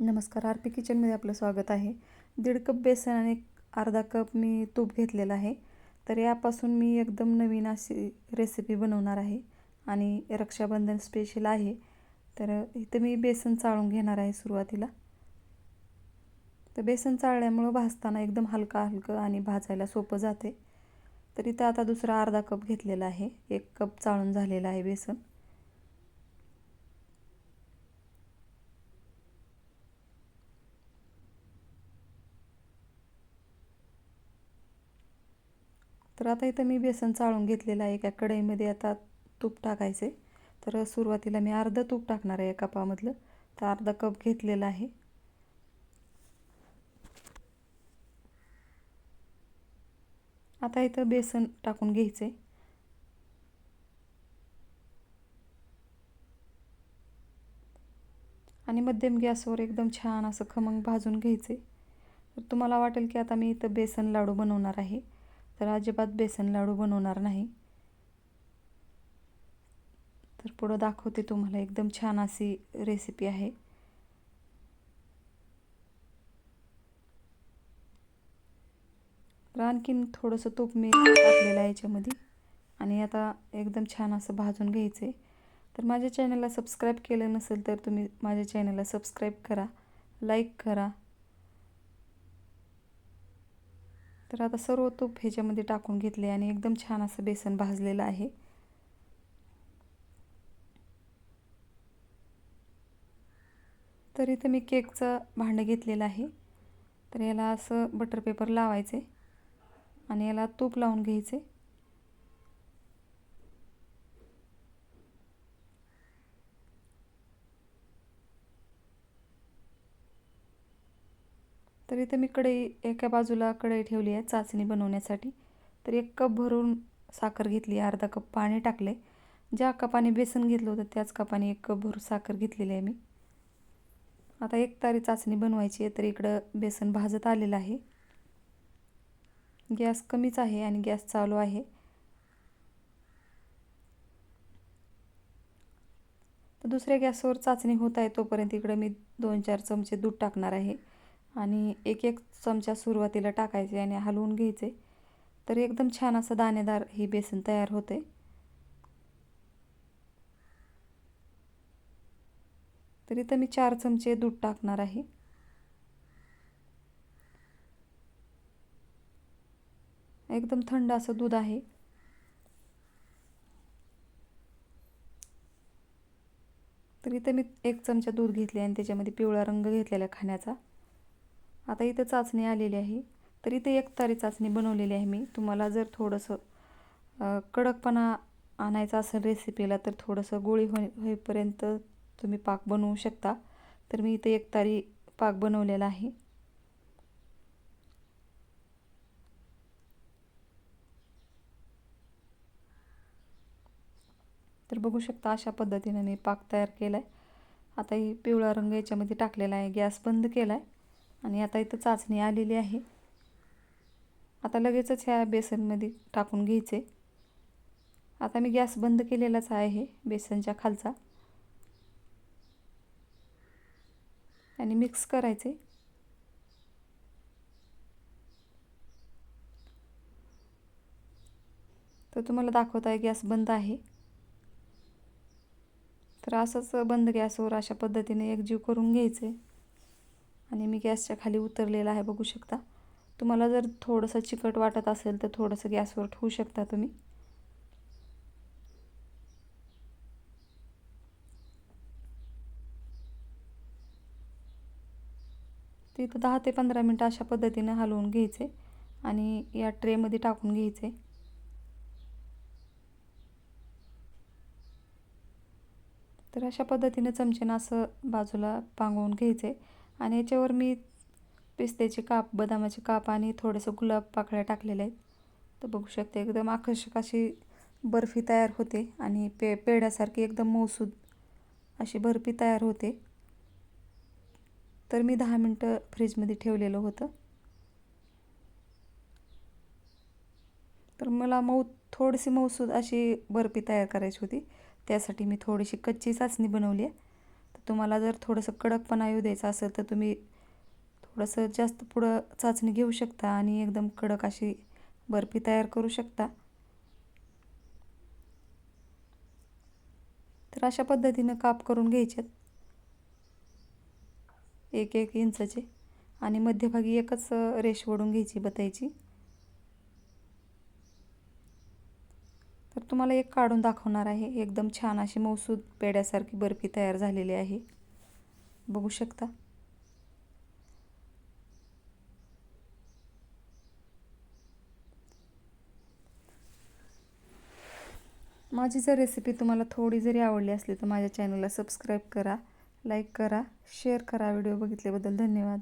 नमस्कार R P किचनमध्ये आपलं स्वागत आहे. दीड कप बेसन आणि अर्धा कप मी तूप घेतलेलं आहे. तर यापासून मी एकदम नवीन अशी रेसिपी बनवणार आहे आणि रक्षाबंधन स्पेशल आहे. तर इथं मी बेसन चाळून घेणार आहे सुरुवातीला. तर बेसन चाळल्यामुळं भाजताना एकदम हलका हलकं आणि भाजायला सोपं जाते. तर इथं आता दुसरा अर्धा कप घेतलेला आहे. एक कप चाळून झालेला आहे बेसन. तर आता इथं मी बेसन चाळून घेतलेलं आहे एका कढईमध्ये. आता तूप टाकायचे. तर सुरुवातीला मी अर्धं तूप टाकणार आहे एका कपामधलं तर अर्धा कप घेतलेला आहे. आता इथं बेसन टाकून घ्यायचे. आणि मध्यम गॅसवर एकदम छान असं खमंग भाजून घ्यायचे. तर तुम्हाला वाटेल की आता मी इथं बेसन लाडू बनवणार आहे. तर अजिबात बेसन लाडू बनवणार नाही. तर पुढं दाखवते तुम्हाला एकदम छान अशी रेसिपी आहे. तर आणखीन थोडंसं तूप मी टाकलेलं आहे याच्यामध्ये आणि आता एकदम छान असं भाजून घ्यायचं आहे तर माझ्या चॅनलला सबस्क्राईब केलं नसेल तर तुम्ही माझ्या चॅनलला सबस्क्राईब करा लाईक करा. तर आता सर्व तूप ह्याच्यामध्ये टाकून घेतले आणि एकदम छान असं बेसन भाजलेलं आहे. तर इथं मी केकचं भांडं घेतलेलं आहे. तर याला असं बटर पेपर लावायचे आणि याला तूप लावून घ्यायचे. तर इथे मी कढई एका बाजूला कढई ठेवली आहे चाचणी बनवण्यासाठी. तर एक कप भरून साखर घेतली अर्धा कप पाणी टाकले. ज्या कपाने बेसन घेतलं होतं त्याच कपाने एक कप भरून साखर घेतलेली आहे मी. आता एक तारी चाचणी बनवायची आहे तर इकडं बेसन भाजत आलेलं आहे. गॅस कमीच आहे आणि गॅस चालू आहे. तर दुसऱ्या गॅसवर चाचणी होत आहे तोपर्यंत इकडं मी दोन चार चमचे दूध टाकणार आहे. आणि एक एक चमचा सुरुवातीला टाकायचे आणि हलवून घ्यायचे. तर एकदम छान असं दाणेदार ही बेसन तयार होते तर इथं मी चार चमचे दूध टाकणार आहे. एकदम थंड असं दूध आहे. तर इथं मी एक चमचा दूध घेतले आणि त्याच्यामध्ये पिवळा रंग घेतलेला खाण्याचा. आता इथं चाचणी आलेली आहे. तर इथे एक तारी चाचणी बनवलेली आहे मी. तुम्हाला जर थोडंसं कडकपणा आणायचा असेल रेसिपीला तर थोडंसं गोळी हो होईपर्यंत तुम्ही पाक बनवू शकता. तर मी इथे एक तारी पाक बनवलेला आहे. तर बघू शकता अशा पद्धतीने मी पाक तयार केला आहे आता ही पिवळा रंग याच्यामध्ये टाकलेला आहे. गॅस बंद केला आहे आणि आता इथं चाचणी आलेली आहे. आता लगेचच ह्या बेसनमध्ये टाकून घ्यायचे. आता मी गॅस बंद केलेलाच आहे बेसनच्या खालचा. आणि मिक्स करायचे. तर तुम्हाला दाखवत आहे गॅस बंद आहे. तर असंच बंद गॅसवर अशा पद्धतीने एकजीव करून घ्यायचे. आणि मी गॅसच्या खाली उतरलेला आहे बघू शकता. तुम्हाला जर थोडंसं चिकट वाटत असेल तर थोडंसं गॅसवर ठेवू शकता तुम्ही. तिथं दहा ते पंधरा मिनटं अशा पद्धतीने हलवून घ्यायचे आणि या ट्रेमध्ये टाकून घ्यायचे. तर अशा पद्धतीने चमचेनं असं बाजूला पांगवून घ्यायचे. आणि याच्यावर मी पिस्त्याचे काप बदामाचे काप आणि थोडंसं गुलाब पाकळ्या टाकलेल्या आहेत. तर बघू शकते एकदम आकर्षक अशी बर्फी तयार होते आणि पे पेढ्यासारखी एकदम मऊसूद अशी बर्फी तयार होते. तर मी दहा मिनटं फ्रीजमध्ये ठेवलेलं होतं. तर मला मऊ थोडीशी मऊसूद अशी बर्फी तयार करायची होती. त्यासाठी मी थोडीशी कच्ची चाचणी बनवली आहे. तुम्हाला जर थोडंसं कडकपणा येऊ द्यायचा असेल तर तुम्ही थोडंसं जास्त पुढं चाचणी घेऊ शकता आणि एकदम कडक अशी बर्फी तयार करू शकता. तर अशा पद्धतीनं काप करून घ्यायच्यात एक एक इंचाचे. आणि मध्यभागी एकच रेष ओढून घ्यायची बतायची. तर तुम्हाला एक काढून दाखवणार आहे. एकदम छान अशी मौसूद पेड्यासारखी बर्फी तयार झालेली आहे. बघू शकता. माझी जर रेसिपी तुम्हाला थोडी जरी आवडली असली तर माझ्या चॅनलला सबस्क्राईब करा लाईक करा शेअर करा. व्हिडिओ बघितल्याबद्दल धन्यवाद.